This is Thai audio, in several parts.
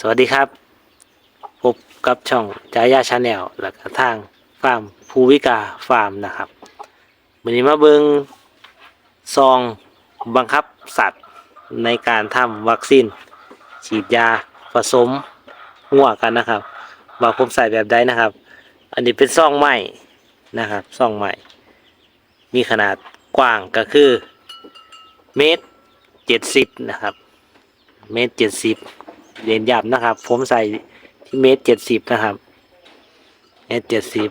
สวัสดีครับ พบกับช่องจายาชาแนลและก็ทางฟาร์มภูวิกาฟาร์มนะครับวันนี้มาเบิงซองบังคับสัตว์ในการทำวัคซีน ฉีดยาผสมหัวกันนะครับว่าผมใส่แบบใดนะครับ อันนี้เป็นซองใหม่นะครับซองใหม่ มีขนาดกว้างก็คือเมตรเจ็ดสิบนะครับ เมตรเจ็ดสิบ เรียนยับนะครับ ผมใส่ที่เมตรเจ็ดสิบนะครับเมตรเจ็ดสิบ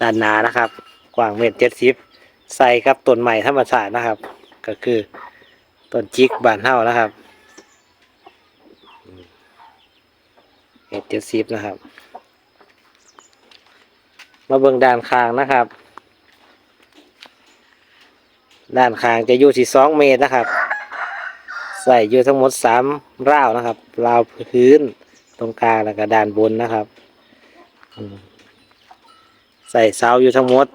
ด้านหนานะครับ กว้างเมตรเจ็ดสิบใส่กับต้นใหม่ธรรมชาตินะครับ ก็คือต้นจิกบานเท่านะครับเมตรเจ็ดสิบนะครับ มาเบิ่งด้านข้างนะครับ ด้านข้างจะอยู่ที่สองเมตรนะครับ ใส่อยู่ทั้งหมดสามราวนะครับราวพื้นตรงกลางแล้วก็ด้านบนนะครับใส่เสาอยู่ทั้งหมด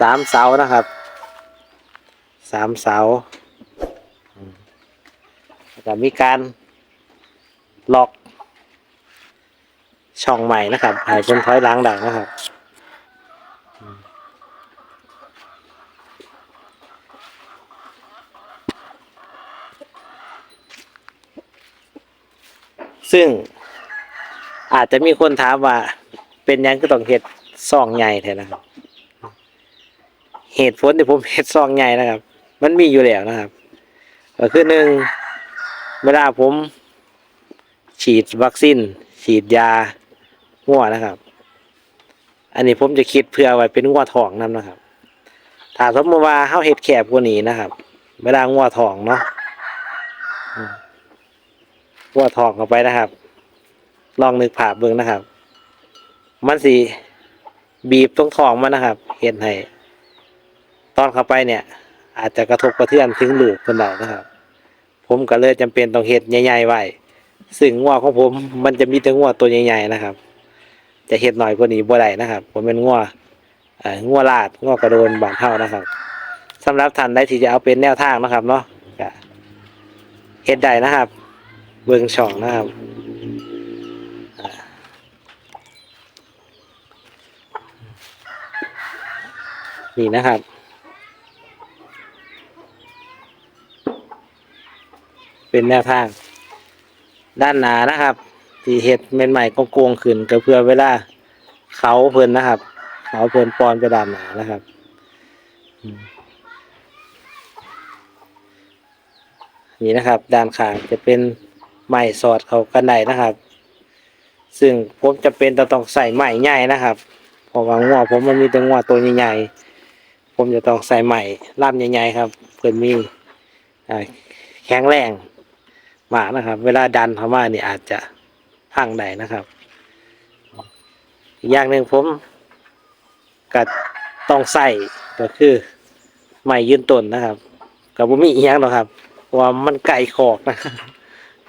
สามเสานะครับสามเสาแล้วก็มีการล็อกช่องใหม่นะครับให้คนถอยหล้างได้นะครับ ซึ่งอาจจะมีคนถามว่า เป็นยังก็ต้องเห็ดซองใหญ่แท้นะครับ เหตุผลที่ผมเห็ดซองใหญ่นะครับ มันมีอยู่แล้วนะครับก็คือหนึ่งเวลาผม ฉีดวัคซีนฉีดยางัวนะครับ อันนี้ผมจะคิดเพื่อไว้เป็นงัวทองนํนะครับถ้าสมมติว่าเฮาเฮ็ดแคบกว่านี้นะครับ เวลางัวทองเนาะ วัวทองเข้าไปนะครับ ลองนึกภาพเบิ่งนะครับ มันสิบีบตรงทองมันนะครับ เห็นให้ตอนเข้าไปเนี่ย อาจจะกระทบกระเทือนถึงลูกคนใดนะครับ ผมก็เลยจำเป็นต้องเฮ็ดใหญ่ๆไว้ซึ่งงัวของผมมันจะมีแต่งัวตัวใหญ่ๆนะครับ จะเห็ดหน่อยกว่านี้บ่ได้นะครับ ผมเป็นงัวงัวลาดงัวกระโดนบานเท่านะครับสำหรับท่านใดที่จะเอาเป็นแนวทางนะครับ เนาะเฮ็ดได้นะครับ เบิ่งช่องนะครับนี่นะครับเป็นแนวทาง ด้านหนานะครับที่เห็ดใหม่ๆก็โกงขึ้นก็เพื่อเวลาเขาเพลินนะครับเขาเพลินปอนไปด้านหนานะครับนี่นะครับ ด้านขางจะเป็น ไม้สอดเขากันไดนะครับ ซึ่งผมจะเป็นจะต้องใส่ไม้ใหญ่นะครับเพราะว่างัวผมมันมีแต่งัวตัวใหญ่ๆผมจะต้องใส่ไม้ล่ามใหญ่ๆครับ เพื่อมีอแข็งแรงมานะครับ เวลาดันเข้ามาเนี่ยอาจจะพังได้นะครับอีกอย่างหนึ่งผมก็ต้องใส่ก็คือไม้ยืนต้นนะครับกับผมมีอีกอย่างหรอกครับว่ามันไก่ขอกนะ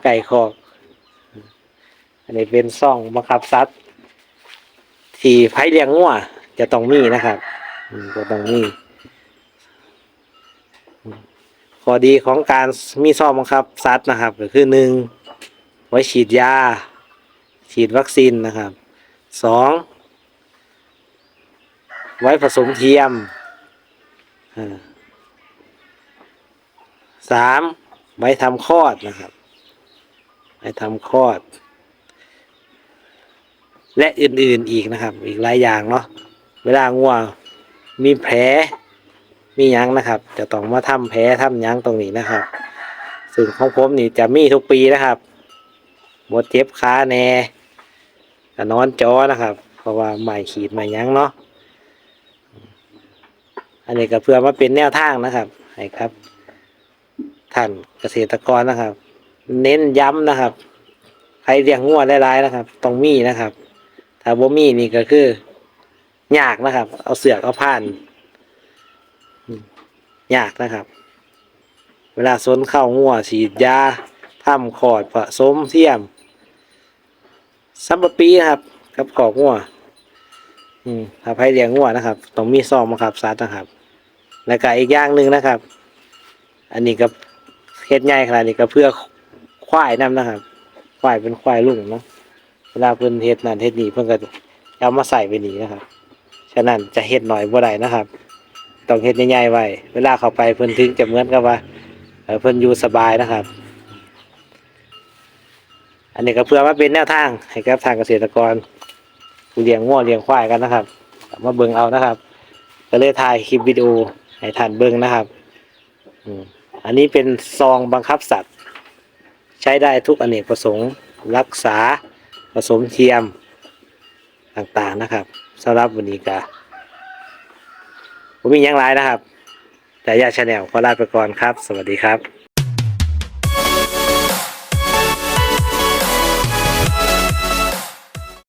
ไก่ขอกอันนี้เป็นซ่องบังคับซัดที่ไผ่เลี้ยงงัวจะต้องมีนะครับจะต้องมีข้อดีของการมีซ่อมบังคับซัดนะครับก็คือหนึ่งไว้ฉีดยา ฉีดวัคซีนนะครับสองไว้ผสมเทียมสามไว้ทำคลอดนะครับ ไว้ทำคลอด และอื่นๆอีกนะครับ อีกหลายอย่างเนาะเวลางัวมีแผลมียังนะครับ จะต้องมาทำแผลทำยังตรงนี้นะครับซึ่งของผมนี่จะมีทุกปีนะครับบดเจ็บขาแน่ก็นอนจอนะครับ เพราะว่าใหม่ขีดใหม่ยังเนาะอันนี้ก็เพื่อมาเป็นแนวทางนะครับให้ครับท่านเกษตรกรนะครับ เน้นย้ำนะครับ ใครเลี้ยงงัวหลายๆนะครับต้องมีนะครับ ถ้าบ่มีนี่ก็คือยากนะครับ เอาเสือกเอาผ่านยากนะครับ เวลาสนเข้างัวฉีดยาทำขอดผสมเทียมซัมปปีนะครับ กับขอกงัวอืมถ้าใครเลี้ยงงัวนะครับต้องมีซองมาครับซัดนะครับ แล้วก็อีกอย่างหนึ่งนะครับ อันนี้ก็เฮ็ดง่ายขนาดนี้ก็เพื่อ ควายนํนะครับควายเป็นควายลุงเนาะเวลาเพิ่นเฮ็ดนั่นเฮ็ดนี่เพิ่นก็จะเอามาใส่ไปนี่นะครับ ฉะนั้นจะเฮ็ดหน่อยบ่ได้นะครับ ต้องเฮ็ดใหญ่ๆไว้ เวลาเข้าไปเพิ่นถึงจะเหมือนกับว่าเพิ่นอยู่สบายนะครับ อันนี้ก็เพื่อมาเป็นแนวทางให้กับทางเกษตรกรเลี้ยงงัวเลี้ยงควายกันนะครับ มาเบิ่งเอานะครับ ก็เลยถ่ายคลิปวิดีโอให้ท่านเบิ่งนะครับ อันนี้เป็นซองบังคับสัตว์ ใช้ได้ทุกอเนกประสงค์ รักษาผสมเทียมต่างๆนะครับสำหรับวันนี้ก็ผมมียังไรนะครับ แต่ยาชาแนลขอลาไปก่อนครับ สวัสดีครับ